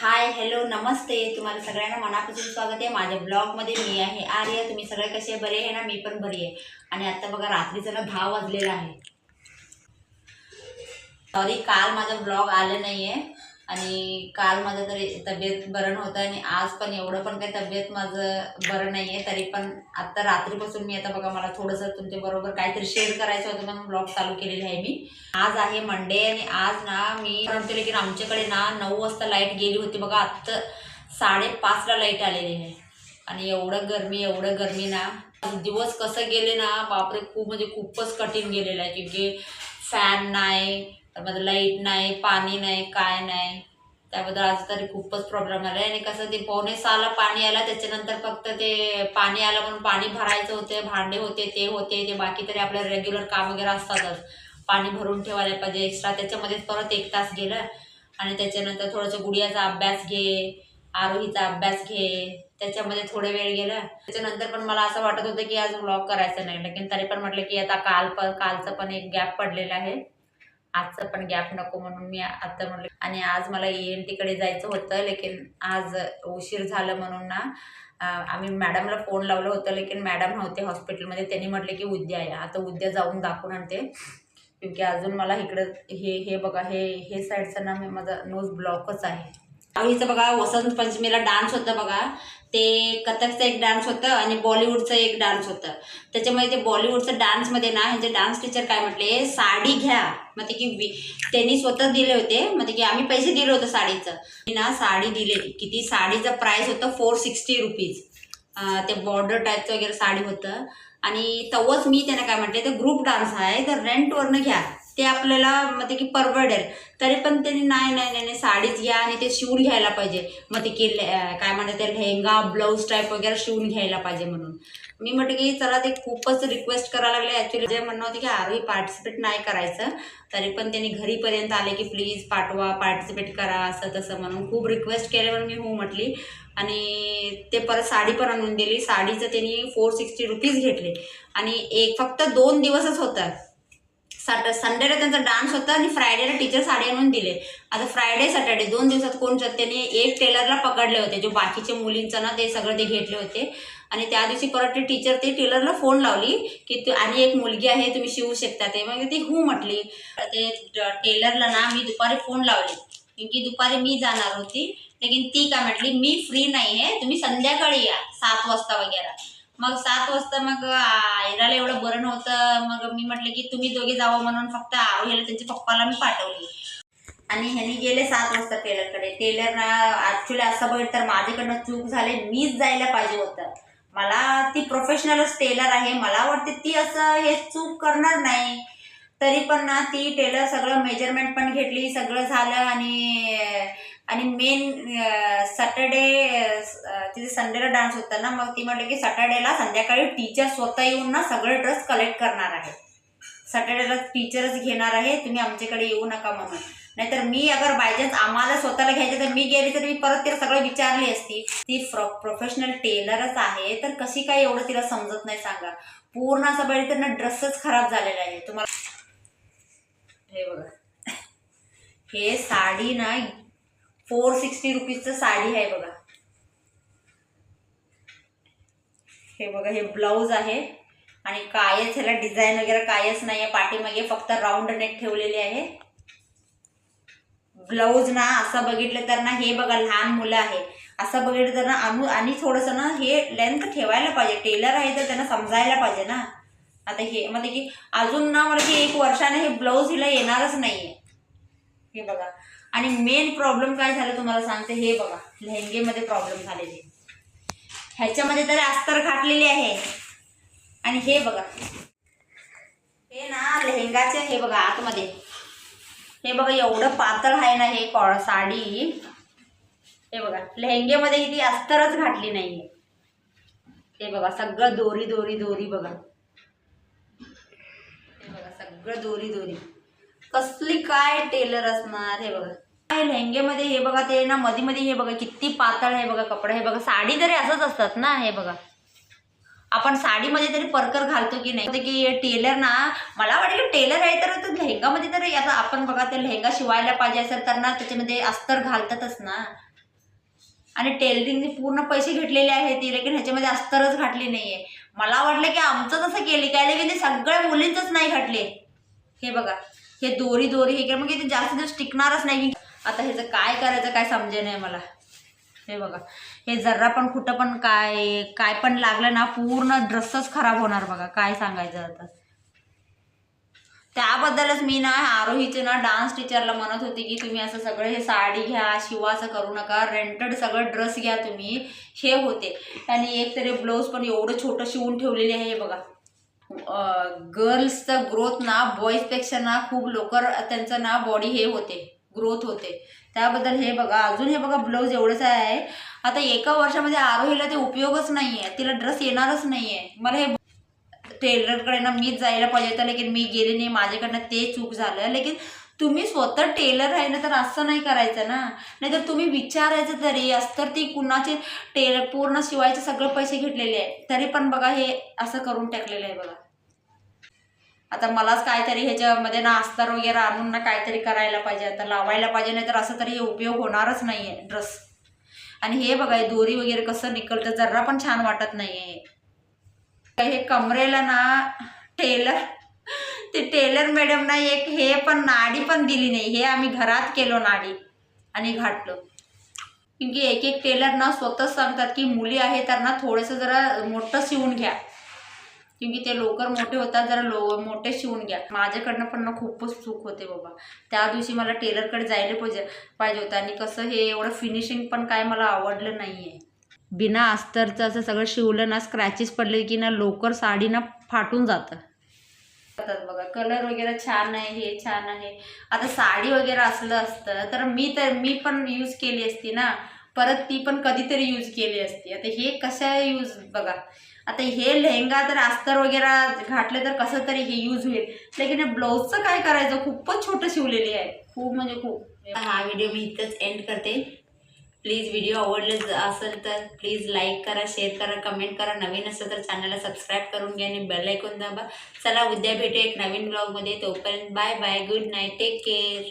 Hi hello नमस्ते. तुम्हाला सगळ्यांना मनापासून स्वागत आहे. माझ्या ब्लॉगमध्ये मी आहे. आर्य तुम्ही सगळे कसे बरे आहे ना? मी पण बरी आहे. आणि आत्ता बघा रात्रीचं ना भाव वाजलेला आहे. सॉरी काल माझा ब्लॉग आलं नाही आहे आणि काल माझं तरी तब्येत बरं नव्हतं आणि आज पण एवढं पण काही तब्येत माझं बरं नाही आहे तरी पण आत्ता रात्रीपासून मी आता बघा मला थोडंसं तुमच्याबरोबर काहीतरी शेअर करायचं होतं म्हणून ब्लॉग चालू केलेली आहे मी. आज आहे मंडे आणि आज ना मी म्हणते की आमच्याकडे ना नऊ वाजता लाइट गेली होती बघा आत्ता साडेपाचला लाइट आलेली आहे. आणि एवढं गरमी एवढं गरमी ना. दिवस कसं गेले ना बापरे खूप म्हणजे खूपच कठीण गेलेलं आहे की फॅन नाही त्यामध्ये लाइट नाही पाणी नाही काय नाही. त्याबद्दल आज तरी खूपच प्रॉब्लेम आला आणि कसं ते पावणे सहाला पाणी आलं त्याच्यानंतर फक्त ते पाणी आलं म्हणून पाणी भरायचं होते भांडे होते ते होते ते बाकी तरी आपलं रेग्युलर काम वगैरे असतातच. पाणी भरून ठेवायला पाहिजे एक्स्ट्रा त्याच्यामध्येच परत एक तास गेलं. आणि त्याच्यानंतर थोडंसं गुडियाचा अभ्यास घे आरोहीचा अभ्यास घे. त्याच्यामध्ये थोडे वेळ गेला. त्याच्यानंतर पण मला असं वाटत होतं की आज व्लॉग करायचं नाही. लेकिन तरी पण म्हटलं की आता काल पण कालचं पण एक गॅप पडलेला आहे. आजचं पण गॅप नको म्हणून मी आता म्हटलं आणि आज मला ई एन टीकडे जायचं होतं लेकिन आज उशीर झालं म्हणून ना आम्ही मॅडमला फोन लावलं होतं लेकिन मॅडम नव्हते हॉस्पिटलमध्ये त्यांनी म्हटले की उद्या या. आता उद्या जाऊन दाखवून आणते. क्योंकि अजून मला इकडं हे हे बघा हे हे साईडचं ना मी माझा नोज ब्लॉकच आहे. आईचं बघा वसंत पंचमीला डान्स होतं बघा. ते कथकचं एक डान्स होतं आणि बॉलिवूडचं एक डान्स होतं. त्याच्यामध्ये ते बॉलिवूडचं डान्समध्ये ना ह्यांचे डान्स टीचर काय म्हटले साडी घ्या. म्हणजे की त्यांनी स्वतः दिले होते. म्हणजे की आम्ही पैसे दिले होते साडीचं. मी ना साडी दिलेली किती? साडीचं प्राईस होतं फोर सिक्स्टी रुपीज ते बॉर्डर टाईपचं वगैरे साडी होतं. आणि तवच मी त्यांना काय म्हटले तर ग्रुप डान्स आहे तर रेंटवरनं घ्या. ते आपल्याला मग ते की परवडेल. तरी पण त्यांनी नाही नाही नाही नाही, साडीच घ्या आणि ते शिवून घ्यायला पाहिजे. मग ते की ले- काय म्हणतात ते लेहंगा ब्लाऊज टाईप वगैरे शिवून घ्यायला पाहिजे म्हणून. मी म्हटलं की चला ते खूपच रिक्वेस्ट करायला लागले. ॲक्च्युली जे म्हणणं होतं की आरोही पार्टिसिपेट नाही करायचं. तरी पण त्यांनी घरीपर्यंत आले की प्लीज पाठवा पार्टिसिपेट करा असं तसं म्हणून खूप रिक्वेस्ट केले म्हणून मी हो म्हटली. आणि ते परत साडी पण आणून दिली. साडीचं त्यांनी फोर सिक्स्टी रुपीज घेतले. आणि एक फक्त दोन दिवसच होतात. सॅट संडेला त्यांचा डान्स होता आणि फ्रायडेला टीचर साडी आणून दिले. आता फ्रायडे सॅटर्डे दोन दिवसात कोण जात त्यांनी एक टेलरला पकडले होते जो बाकीचे मुलींचं ना ते सगळं ते घेतले होते. आणि त्या दिवशी परत ते टीचर ते टेलरला फोन लावली की तू आणि एक मुलगी आहे तुम्ही शिवू शकता. ते मग ती हो म्हटली. ते टेलरला ना मी दुपारी फोन लावली. की दुपारी मी जाणार होती. लेकिन ती काय म्हटली मी फ्री नाही आहे तुम्ही संध्याकाळी या सात वाजता वगैरे. मग सात वाजता मग आयराला एवढं बरं नव्हतं. मग मी म्हटलं की तुम्ही दोघे जावं म्हणून फक्त आरोहीला त्यांच्या पप्पाला मी पाठवली. आणि ह्यांनी गेले सात वाजता टेलरकडे. टेलर ॲक्च्युली असं बघितलं तर माझ्याकडनं चूक झाली. मीच जायला पाहिजे होतं. मला ती प्रोफेशनलच टेलर आहे. मला वाटते ती असं हे चूक करणार नाही. तरी पण ना ती टेलर सगळं मेजरमेंट पण घेतली. सगळं झालं आणि आणि मेन सॅटर्डे तिथे संडेला डान्स होता ना मग ती म्हटलं की सॅटर्डेला संध्याकाळी टीचर स्वतः येऊन ना सगळे ड्रेस कलेक्ट करणार आहे. सॅटर्डेला टीचरच घेणार आहे तुम्ही आमच्याकडे येऊ नका म्हणून. नाहीतर मी अगर बायचान्स आम्हाला स्वतःला घ्यायचं तर मी गेली तर मी परत तिला सगळं विचारली असती. ती प्रो प्रोफेशनल टेलरच आहे तर कशी काय एवढं तिला समजत नाही सांगा. पूर्ण असं बघितलं तर ना ड्रेसच खराब झालेला आहे तुम्हाला हे बघा. हे साडी ना फोर सिक्स्टी रुपीजचं साडी आहे बघा. हे बघा हे ब्लाऊज आहे. आणि कायच ह्याला डिझाईन वगैरे कायच नाही आहे पाठीमागे फक्त राऊंड नेट ठेवलेले आहे. ब्लाऊज ना असं बघितलं तर ना हे बघा लहान मुलं आहे. असं बघितलं तर ना आम्ही आणि थोडंसं ना हे लेंथ ठेवायला पाहिजे. टेलर आहे तर त्यांना समजायला पाहिजे ना. आता हे म्हणजे की अजून ना मला की एक वर्षाने हे ब्लाऊज हिला येणारच नाही आहे हे बघा. आणि मेन प्रॉब्लेम काय झालं तुम्हाला सांगते? हे बघा लेहंगेमध्ये प्रॉब्लेम झालेले ह्याच्यामध्ये तरी अस्तर घातलेली आहे. आणि हे बघा. हे ना लेहंगाचे हे बघा आतमध्ये. हे बघा एवढं पातळ आहे ना हे कॉ साडी. हे बघा लेहंगेमध्ये किती अस्तरच घातली आहे हे बघा सगळं दोरी दोरी दोरी बघा. हे बघा सगळं दोरी दोरी. कसली काय टेलर असणार हे बघा. काय लेहंगेमध्ये हे बघा ते ना मध्ये मध्ये हे बघा किती पातळ हे बघा कपडा हे बघा साडी तरी असंच असतात ना हे बघा. आपण साडीमध्ये तरी परकर घालतो की नाही? की टेलर ना मला वाटलं टेलर आहे तर लेहंगामध्ये तर आता आपण बघा ते लेहंगा शिवायला पाहिजे असेल तर ना त्याच्यामध्ये अस्तर घालतातच ना. आणि टेलरिंगने पूर्ण पैसे घेतलेले आहेत ती लेकिन ह्याच्यामध्ये अस्तरच घातली नाहीये. मला वाटलं की आमचं तसं केली काय लेकिन ते सगळ्या मुलींचंच नाही घातले. हे बघा. हे दोरी दोरी हे काय? मग ते जास्त दिवस टिकणारच नाही. आता ह्याचं काय करायचं काय समजे नाही मला. हे बघा. हे जरा पण कुठं पण काय काय पण लागलं ना पूर्ण ड्रेसच खराब होणार बघा. काय सांगायचं आता? त्याबद्दलच मी ना आरोहीचे ना डान्स टीचरला म्हणत होती की तुम्ही असं सगळं हे साडी घ्या शिवा असं करू नका. रेंटेड सगळं ड्रेस घ्या तुम्ही. हे होते. आणि एक तरी ब्लाऊज पण एवढं छोटं शिवून ठेवलेले आहे हे बघा. गर्ल्सचं ग्रोथ ना बॉईजपेक्षा ना खूप लवकर त्यांचं ना बॉडी हे होते ग्रोथ होते. त्याबद्दल हे बघा अजून हे बघा ब्लाऊज एवढंच आहे. आता एका वर्षामध्ये आरोहीला ते उपयोगच नाही आहे तिला ड्रेस येणारच नाही आहे मला हे टेलरकडे ना मीच जायला पाहिजे होतं लेकिन मी गेले नाही माझ्याकडनं ते चूक झालं. लेकिन तुम्ही स्वतः टेलर आहे ना तर असं नाही करायचं ना. नाहीतर तुम्ही विचारायचं तरी अस्तर ती कुणाचे टेलर पूर्ण शिवायचे सगळे पैसे घेतलेले आहे तरी पण बघा हे असं करून टाकलेलं आहे बघा. आता मलाच काहीतरी ह्याच्यामध्ये ना अस्तर वगैरे आणून ना काहीतरी करायला पाहिजे. आता लावायला पाहिजे नाही तर असं तरी हे उपयोग होणारच नाही आहे ड्रेस आणि हे बघा हे दोरी वगैरे कसं निकलतं जरा पण छान वाटत नाही आहे हे कमरेला ना टेलर ते टेलर मॅडमना एक हे पण नाडी पण दिली नाही. हे आम्ही घरात केलो नाडी आणि घातलो. की एक एक टेलर ना स्वतःच सांगतात की मुली आहे त्यांना थोडंसं जरा मोठं शिवून घ्या. क्योंकि ते लवकर मोठे होतात जरा लो मोठे शिवून घ्या. माझ्याकडनं पण ना खूपच चूक होते बाबा. त्या दिवशी मला टेलरकडे जायला पाहिजे पाहिजे होतं आणि कसं हे एवढं फिनिशिंग पण काय मला आवडलं नाही आहे बिना अस्तरचं असं सगळं शिवलं ना स्क्रॅचेस पडले की ना लवकर साडी ना फाटून जातं. करतात बघा. कलर वगैरे छान आहे हे छान आहे. आता साडी वगैरे असलं असतं तर मी तर मी पण यूज केली असती ना. परत ती पण कधीतरी यूज केली असती. आता हे कशा यूज बघा. आता हे लेहंगा तर अस्तर वगैरे घातले तर कसं तरी हे यूज होईल. लेकिन ब्लाऊजचं काय करायचं? खूपच छोटं शिवलेली आहे. खूप म्हणजे खूप. हा व्हिडिओ मी इथंच एंड करते. प्लीज व्हिडिओ आवडले असेल तर प्लीज लाईक करा शेअर करा कमेंट करा. नवीन असेल तर चॅनलला सबस्क्राईब करून घ्या आणि बेल ऐकून दाबा. चला उद्या भेटू एक नवीन ब्लॉगमध्ये तोपर्यंत bye bye good night take care